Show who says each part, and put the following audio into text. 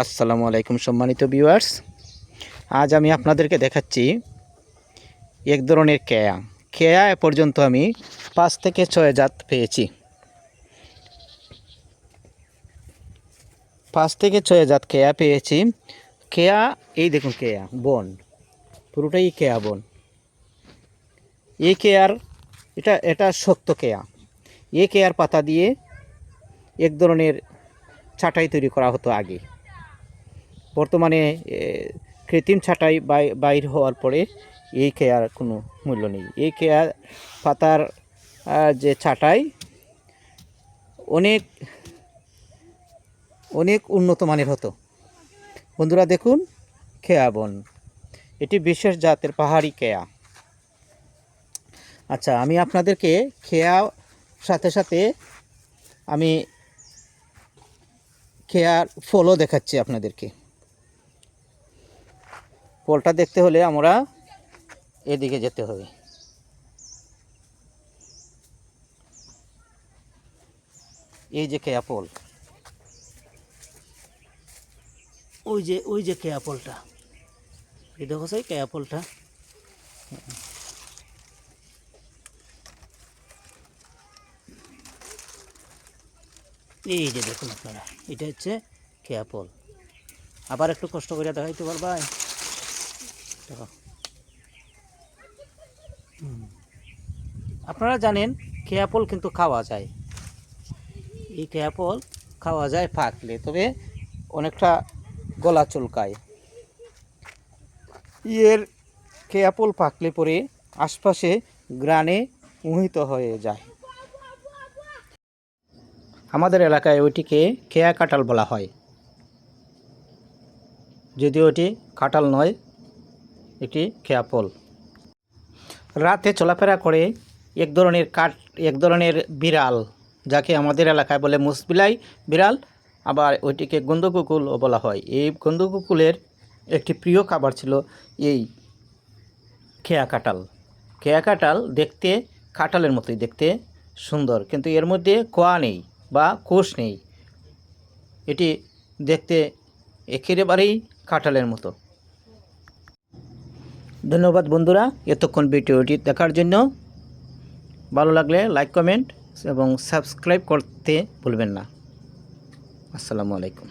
Speaker 1: আসসালামু আলাইকুম সম্মানিত ভিউয়ার্স আজ আমি আপনাদেরকে দেখাচ্ছি এক ধরনের কেয়া। কেয়া এ পর্যন্ত আমি পাঁচ থেকে ছয় জাত পেয়েছি। পাঁচ থেকে ছয় জাত কেয়া পেয়েছি। কেয়া, এই দেখুন কেয়া, বন। পুরোটাই কেয়া বন। এই কেয়ার, এটা এটা শক্ত কেয়া। এই কেয়ার পাতা দিয়ে এক ধরনের ছাটাই তৈরি করা হতো আগে। বর্তমানে কৃত্রিম ছাঁটাই বাই- বাইর হওয়ার পরে এই কেয়ার কোনো মূল্য নেই। এই কেয়ার পাতার যে ছাঁটাই, অনেক অনেক উন্নত মানের হতো। বন্ধুরা দেখুন, খেয়া বন। এটি বিশেষ জাতের পাহাড়ি কেয়া আচ্ছা আমি আপনাদেরকে খেয়া সাথে সাথে আমি খেয়ার ফলও দেখাচ্ছি আপনাদেরকে। ফলটা দেখতে হলে আমরা এদিকে যেতে হবে। এই যে কেয়া ফল ওই যে ওই যে কেয়া ফলটা এই দেখো সেই কেয়া ফলটা এই যে দেখুন আপনারা, এটা হচ্ছে কেয়া ফল আবার একটু কষ্ট করে দেখাইতে পারবা আপনারা জানেন কেয়াপল কিন্তু খাওয়া যায়। এই কেয়াপল খাওয়া যায় পাকলে তবে অনেকটা গলা চুলকায়। এর কেয়াপল পাকলে পরে আশপাশে গ্রানে মোহিত হয়ে যায়। আমাদের এলাকায় ওইটিকে কেয়া কাঁঠাল বলা হয়। যদিও ওটি কাঁঠাল নয় একটি খেয়াপল। রাতে চলাফেরা করে এক ধরনের কাঠ, এক ধরনের বিড়াল, যাকে আমাদের এলাকায় বলে মুসবিলাই বিড়াল, আবার ওইটিকে গন্ধকুকুলও বলা হয়। এই গন্ধকুকুলের একটি প্রিয় খাবার ছিল এই খেয়া কাঁঠাল। খেয়া কাঁঠাল দেখতে, কাঁঠালের মতোই দেখতে সুন্দর, কিন্তু এর মধ্যে কোয়া নেই বা কোষ নেই। এটি দেখতে একেবারেই কাঁঠালের মতো। ধন্যবাদ বন্ধুরা এতক্ষণ ভিডিওটি দেখার জন্য। ভালো লাগলে লাইক, কমেন্ট এবং সাবস্ক্রাইব করতে ভুলবেন না। আসসালামু আলাইকুম।